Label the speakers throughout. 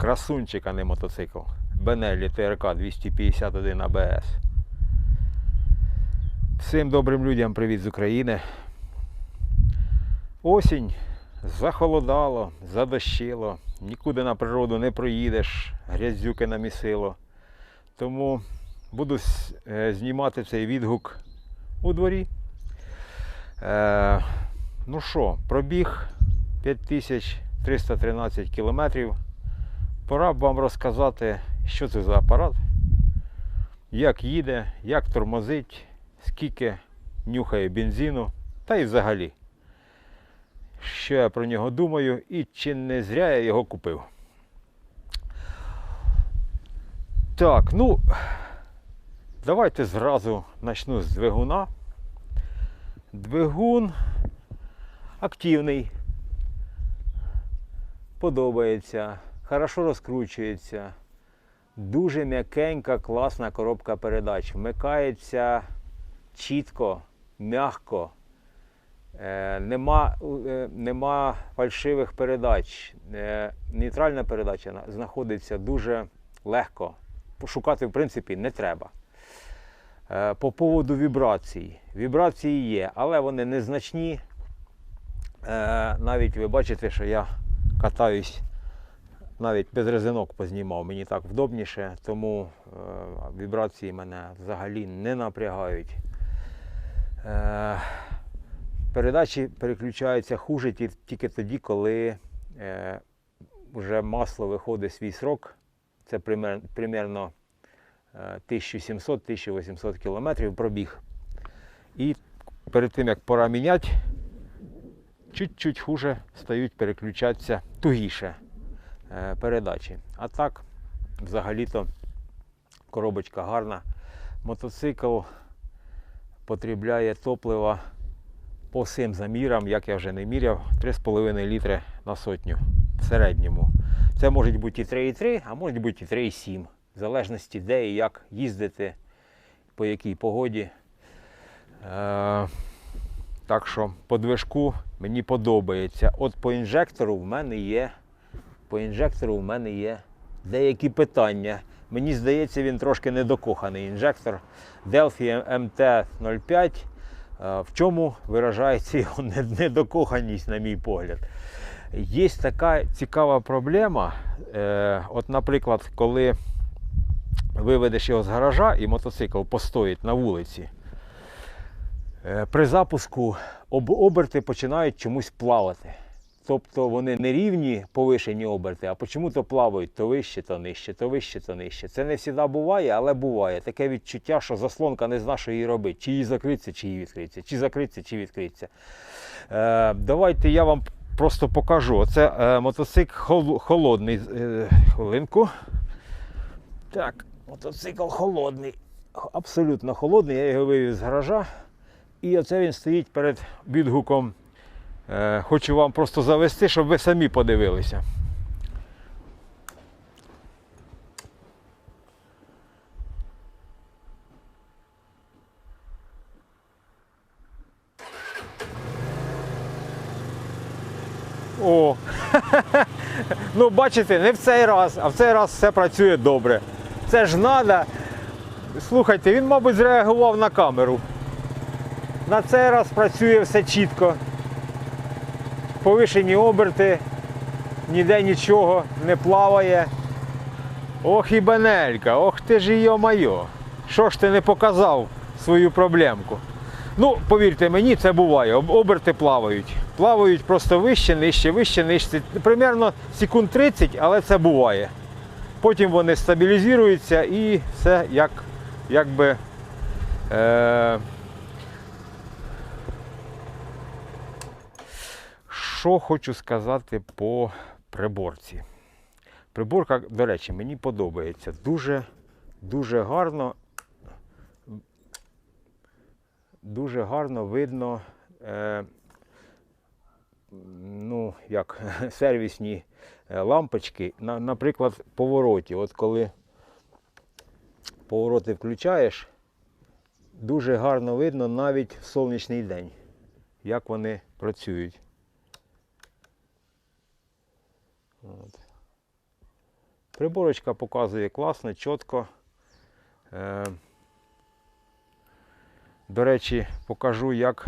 Speaker 1: красунчик, а не мотоцикл. Бенеллі ТРК 251 АБС. Всім добрим людям привіт з України. Осінь захолодало, задощило, нікуди на природу не проїдеш, грязюки намісило. Тому буду е, знімати цей відгук у дворі. Е, ну що, пробіг 5313 кілометрів. Пора б вам розказати, що це за апарат, як їде, як тормозить, скільки нюхає бензину, та й взагалі. Що я про нього думаю і чи не зря я його купив. Так, ну, давайте зразу почну з двигуна. Двигун активний, подобається, хорошо розкручується, дуже м'якенька, класна коробка передач. Вмикається чітко, м'яко. Е, нема, е, нема фальшивих передач. Е, нейтральна передача знаходиться дуже легко. Пошукати, в принципі, не треба. Е, По поводу вібрацій. Вібрації є, але вони незначні. Е, Навіть ви бачите, що я катаюсь навіть без резинок познімав, мені так вдобніше, тому е, вібрації мене взагалі не напрягають. Е, Передачі переключаються хуже тільки тоді, коли е, вже масло виходить свій срок. Це пример, примерно е, 1700-1800 кілометрів пробіг. І перед тим, як пора міняти, чуть-чуть хуже стають переключатися тугіше е, передачі. А так, взагалі-то, коробочка гарна. Мотоцикл потребляє топлива по всім замірам, як я вже не міряв, 3,5 літри на сотню в середньому. Це може бути і 3,3, а може бути і 3,7, в залежності де і як їздити, по якій погоді. Е, так що по движку мені подобається. От по інжектору в мене є. По інжектору в мене є деякі питання. Мені здається, він трошки недокоханий інжектор Delphi MT-05. Е, В чому виражається його недокоханість, на мій погляд? Є така цікава проблема. Е, От, наприклад, коли виведеш його з гаража і мотоцикл постоїть на вулиці, е, при запуску оберти починають чомусь плавати. Тобто вони не рівні повишені оберти, а чому-то плавають то вище, то нижче, то вище, то нижче. Це не завжди буває, але буває. Таке відчуття, що заслонка не зна, що її робити. Чи її закриться, чи її відкриться, чи закриться, чи відкриться. Е, давайте я вам просто покажу. Оце е, мотоцикл хол- холодний. Е, хвилинку. Так, мотоцикл холодний. Абсолютно холодний. Я його вивіз з гаража. І оце він стоїть перед відгуком. Е, хочу вам просто завести, щоб ви самі подивилися. О! ну, бачите, не в цей раз, а в цей раз все працює добре. Це ж треба. Слухайте, він, мабуть, зреагував на камеру. На цей раз працює все чітко. Повишені оберти, ніде нічого не плаває. Ох і бенелька, ох ти ж йо майо. Що ж ти не показав свою проблемку? Ну, повірте мені, це буває. Оберти плавають. Плавають просто вище, нижче, вище, нижче. Примерно секунд 30, але це буває. Потім вони стабілізуються і все як, якби. Е- Що хочу сказати по приборці. Приборка, до речі, мені подобається. Дуже, дуже гарно. Дуже гарно видно, е, ну, як сервісні е, лампочки, на, наприклад, повороті. От коли повороти включаєш, дуже гарно видно навіть в сонячний день, як вони працюють. От. Приборочка показує класно, чітко. Е, До речі, покажу, як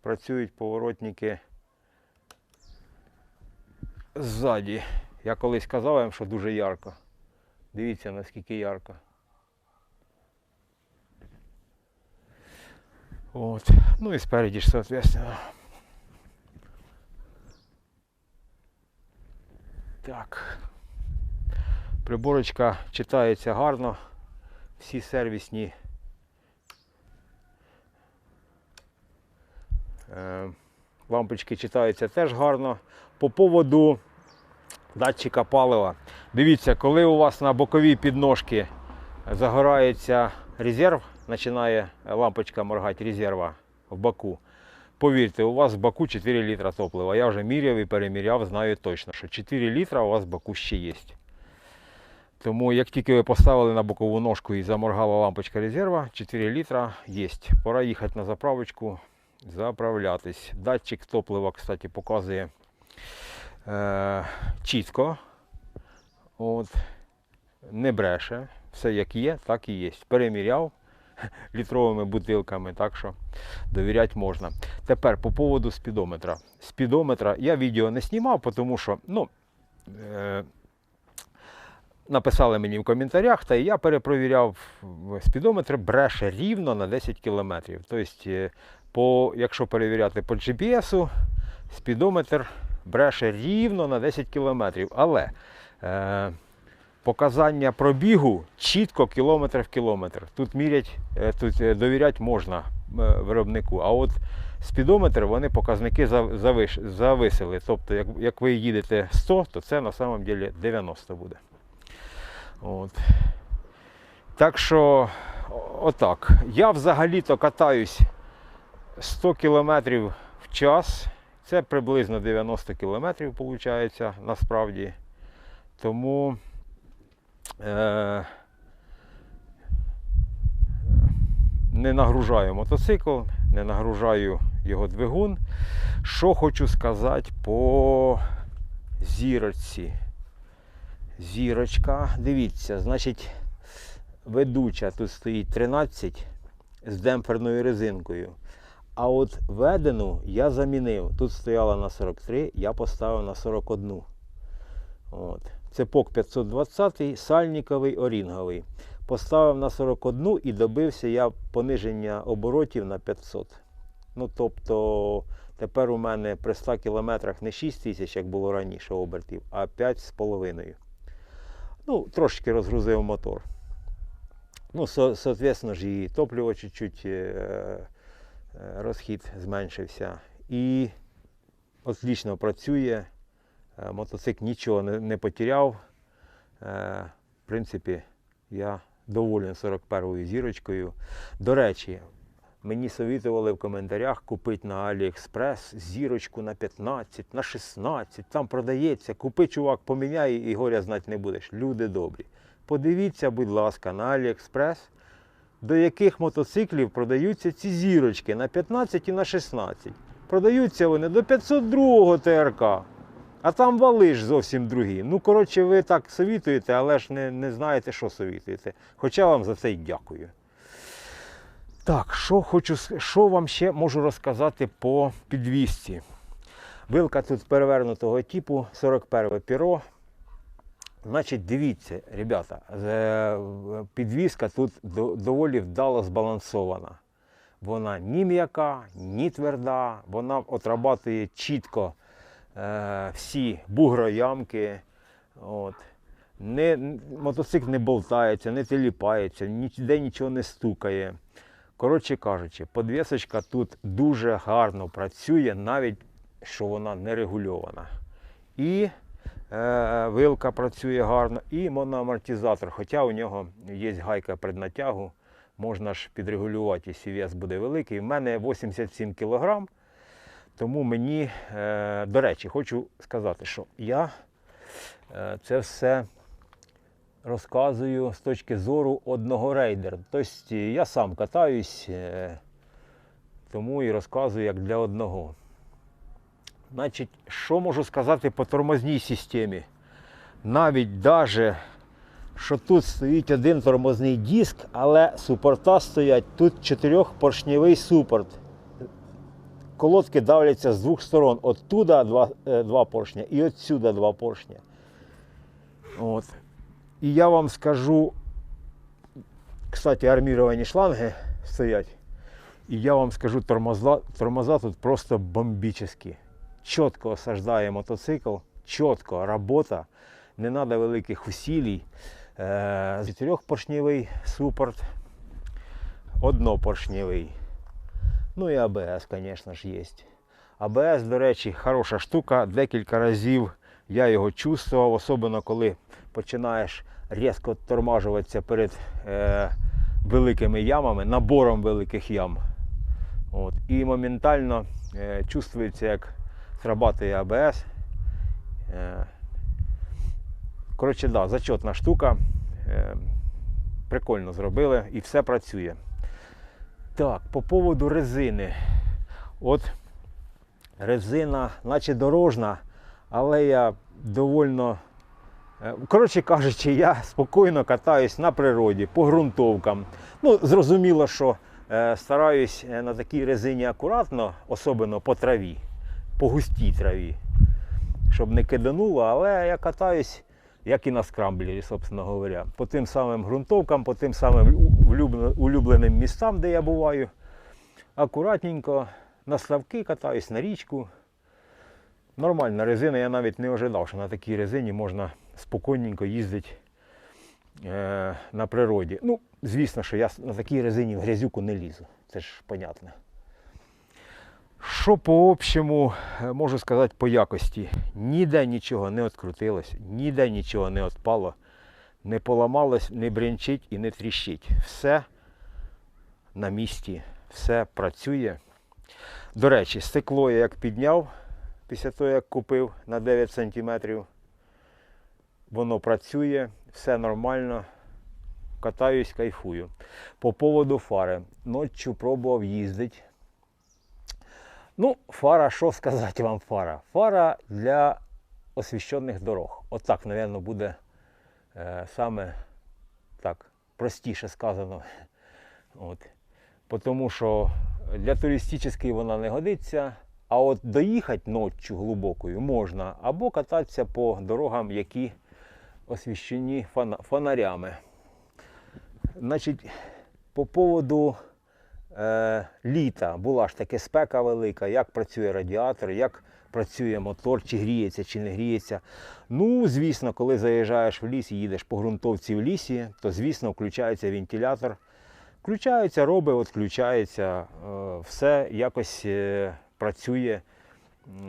Speaker 1: працюють поворотники ззаді. Я колись казав вам, що дуже ярко. Дивіться, наскільки ярко. От. Ну і спереді ж, соответственно. Так. Приборочка читається гарно. Всі сервісні е, лампочки читаються теж гарно. По поводу датчика палива. Дивіться, коли у вас на боковій підножці загорається резерв, починає лампочка моргати резерва в баку. Повірте, у вас в баку 4 літра топлива. Я вже міряв і переміряв, знаю точно, що 4 літра у вас в баку ще є. Тому як тільки ви поставили на бокову ножку і заморгала лампочка резерва, 4 літра є. Пора їхати на заправочку, заправлятись. Датчик топлива, кстати, показує е, чітко. От, не бреше. Все як є, так і є. Переміряв літровими бутилками, так що довіряти можна. Тепер по поводу спідометра. Спідометра я відео не знімав, тому що ну, е, написали мені в коментарях, та і я перепровіряв спідометр, бреше рівно на 10 км. Тобто, е, по, якщо перевіряти по GPS, спідометр бреше рівно на 10 км. Але е, показання пробігу чітко кілометр в кілометр. Тут мірять, е, тут е, довіряти можна е, виробнику. А от спідометр вони показники зависили. Тобто, як, як ви їдете 100, то це на самом деле 90 буде. От. Так що, отак. Я взагалі-то катаюсь 100 км в час. Це приблизно 90 км виходить насправді. Тому не нагружаю мотоцикл, не нагружаю його двигун. Що хочу сказати по зірочці. Зірочка, дивіться, значить, ведуча тут стоїть 13 з демпферною резинкою. А от ведену я замінив. Тут стояла на 43, я поставив на 41. От. Цепок 520, сальниковий, орінговий. Поставив на 41 і добився я пониження оборотів на 500. Ну, тобто, тепер у мене при 100 кілометрах не 6 тисяч, як було раніше обертів, а 5,5. Ну, трошки розгрузив мотор. Ну, со, соответственно ж, і топливо чуть-чуть е, е, розхід зменшився. І отлично працює. Е, Мотоцикл нічого не, не потеряв. Е, В принципі, я доволен 41-ю зірочкою. До речі, мені совітували в коментарях купити на AliExpress зірочку на 15, на 16. Там продається. Купи, чувак, поміняй і горя знати не будеш. Люди добрі. Подивіться, будь ласка, на AliExpress, до яких мотоциклів продаються ці зірочки на 15 і на 16. Продаються вони до 502 ТРК. А там вали ж зовсім другі. Ну, коротше, ви так совітуєте, але ж не, не знаєте, що совітуєте. Хоча вам за це й дякую. Так, що хочу, що вам ще можу розказати по підвісці. Вилка тут перевернутого типу, 41 піро. Значить, дивіться, ребята, е, підвіска тут доволі вдало збалансована. Вона ні м'яка, ні тверда, вона отрабатує чітко е, всі бугроямки. От. Не, мотоцикл не болтається, не теліпається, ніде нічого не стукає. Коротше кажучи, подвісочка тут дуже гарно працює, навіть що вона не регульована. І е, вилка працює гарно, і моноамортизатор, хоча у нього є гайка преднатягу, можна ж підрегулювати, якщо вес буде великий. У мене 87 кг, тому мені, е, до речі, хочу сказати, що я е, це все розказую з точки зору одного рейдера. Тобто я сам катаюсь, е, тому і розказую як для одного. Значить, що можу сказати по тормозній системі? Навіть даже що тут стоїть один тормозний диск, але супорта стоять. Тут чотирьохпоршневий супорт. Колодки давляться з двох сторон. Оттуда два, е, два поршня і отсюда два поршня. От. І я вам скажу, кстати, арміровані шланги стоять. І я вам скажу, тормоза, тормоза тут просто бомбічні. Чітко осаждає мотоцикл, чітко робота, не треба великих усилій. Е, Чотирьохпоршневий супорт, однопоршневий. Ну і АБС, звісно ж, є. АБС, до речі, хороша штука. Декілька разів я його чувствував, особливо коли починаєш різко тормажуватися перед е, великими ямами, набором великих ям. От. І моментально е, чувствується, як срабатує АБС. Е, коротше, да, зачетна штука. Е, прикольно зробили і все працює. Так, по поводу резини. От резина, наче дорожна, але я довольно. е, Коротше кажучи, я спокійно катаюсь на природі, по ґрунтовкам. Ну, зрозуміло, що е, стараюсь е, на такій резині акуратно, особливо по траві, по густій траві, щоб не кидануло, але я катаюсь, як і на скрамблері, собственно говоря, по тим самим ґрунтовкам, по тим самим улюбленим містам, де я буваю. Акуратненько на ставки катаюсь на річку. Нормальна резина, я навіть не ожидав, що на такій резині можна спокійненько їздити е, на природі. Ну, звісно, що я на такій резині в грязюку не лізу. Це ж понятно. Що по общому е, можу сказати по якості? Ніде нічого не відкрутилось, ніде нічого не відпало, не поламалось, не брянчить і не тріщить. Все на місці, все працює. До речі, стекло я як підняв після того, як купив на 9 см. Воно працює, все нормально. Катаюсь, кайфую. По поводу фари. Ночі пробував їздити. Ну, фара, що сказати вам фара? Фара для освіщених дорог. Отак, мабуть, буде саме так, простіше сказано. От. Тому що для туристичної вона не годиться, а от доїхати ночі глибокою можна, або кататися по дорогам, які освіщені фонарями. Значить, по поводу е, літа була ж таки спека велика, як працює радіатор, як працює мотор, чи гріється, чи не гріється. Ну, звісно, коли заїжджаєш в ліс і їдеш по ґрунтовці в лісі, то звісно включається вентилятор. Включається, відключається, е, все якось е, працює,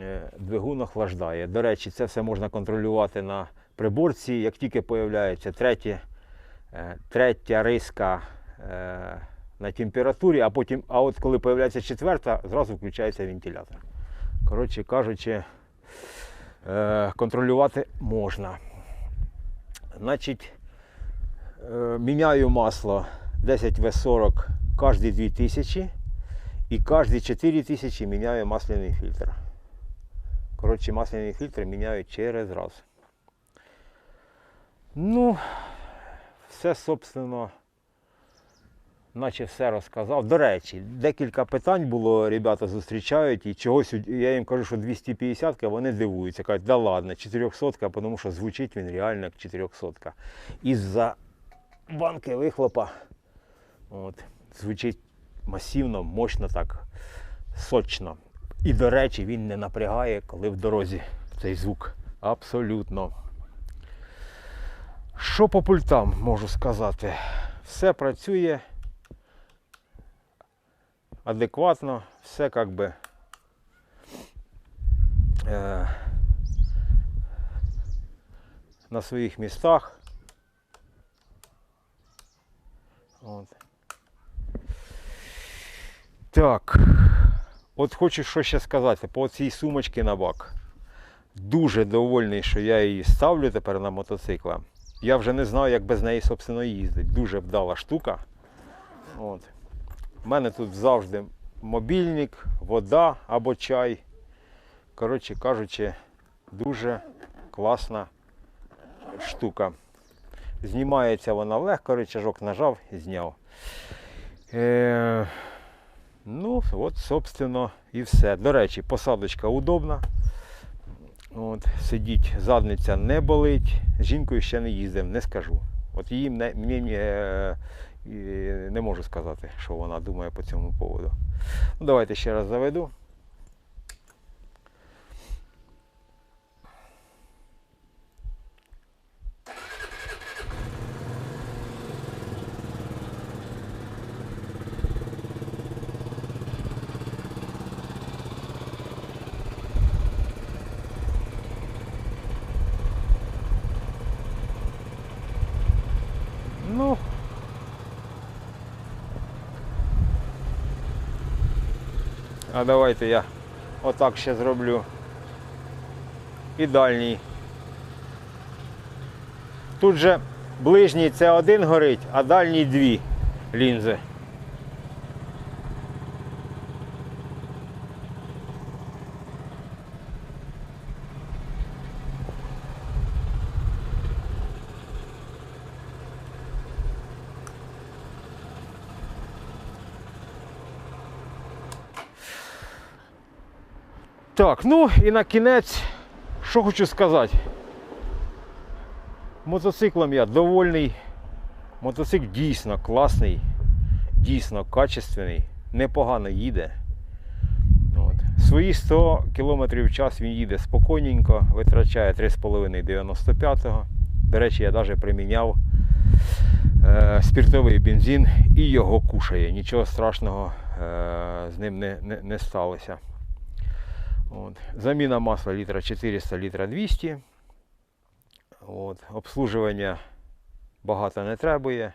Speaker 1: е, двигун охлаждає. До речі, це все можна контролювати на приборці. Як тільки з'являється третє, е, третя риска на температурі, а потім, а от коли з'являється четверта, зразу включається вентилятор. Коротше кажучи, е, контролювати можна. Значить, е, міняю масло 10В40 кожні 2000 і кожні 4000 міняю масляний фільтр. Коротше, масляний фільтр міняю через раз. Ну, все, собственно, наче все розказав. До речі, декілька питань було, ребята зустрічають, і чогось я їм кажу, що 250 а вони дивуються. Кажуть, да ладно, 400 тому що звучить він реально як 400 Із-за банки вихлопа от, звучить масивно, мощно так, сочно. І, до речі, він не напрягає, коли в дорозі цей звук. Абсолютно. Що по пультам можу сказати? Все працює адекватно, все як би е, на своїх містах. От. Так. От хочу що ще сказати по цій сумочці на бак. Дуже довольний, що я її ставлю тепер на мотоцикла. Я вже не знаю, як без неї, собственно, їздити. Дуже вдала штука. От. У мене тут завжди мобільник, вода або чай. Коротше кажучи, дуже класна штука. Знімається вона легко, рычажок нажав і зняв. Е, ну, от, собственно, і все. До речі, посадочка удобна. От, сидіть, задниця не болить. З жінкою ще не їздив, не скажу. От її мені е, і не можу сказати, що вона думає по цьому поводу. Ну, давайте ще раз заведу. Ну. А давайте я отак ще зроблю. І дальній. Тут же ближній це один горить, а дальній дві лінзи. Так, ну і на кінець, що хочу сказати. Мотоциклом я довольний. Мотоцикл дійсно класний, дійсно качественний, непогано їде. От. Свої 100 км в час він їде спокійненько, витрачає 3,5 95-го. До речі, я навіть приміняв е, спиртовий бензин і його кушає. Нічого страшного е, з ним не, не, не сталося. От. Заміна масла літра 400, літра 200. От. Обслужування багато не требує.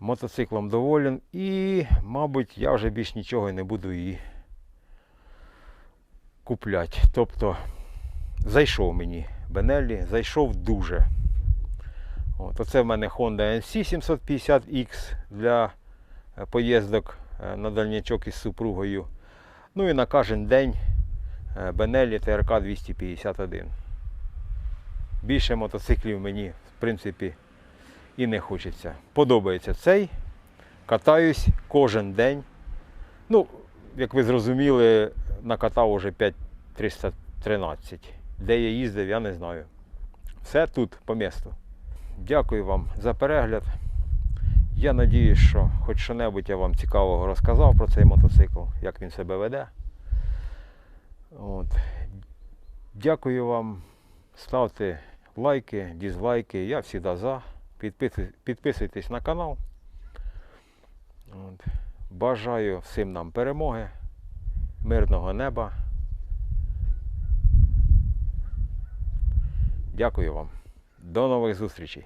Speaker 1: Мотоциклом доволен і, мабуть, я вже більш нічого не буду її купляти. Тобто зайшов мені Бенеллі, зайшов дуже. От. Оце в мене Honda NC 750X для е, поїздок е, на дальнячок із супругою. Ну і на кожен день е, Benelli ТРК 251. Більше мотоциклів мені, в принципі, і не хочеться. Подобається цей. Катаюсь кожен день. Ну, як ви зрозуміли, накатав уже 5313. Де я їздив, я не знаю. Все тут по місту. Дякую вам за перегляд. Я надіюсь, що хоч що-небудь я вам цікавого розказав про цей мотоцикл, як він себе веде. От. Дякую вам. Ставте лайки, дізлайки. Я завжди за. Підписуйтесь на канал. От. Бажаю всім нам перемоги, мирного неба. Дякую вам. До нових зустрічей.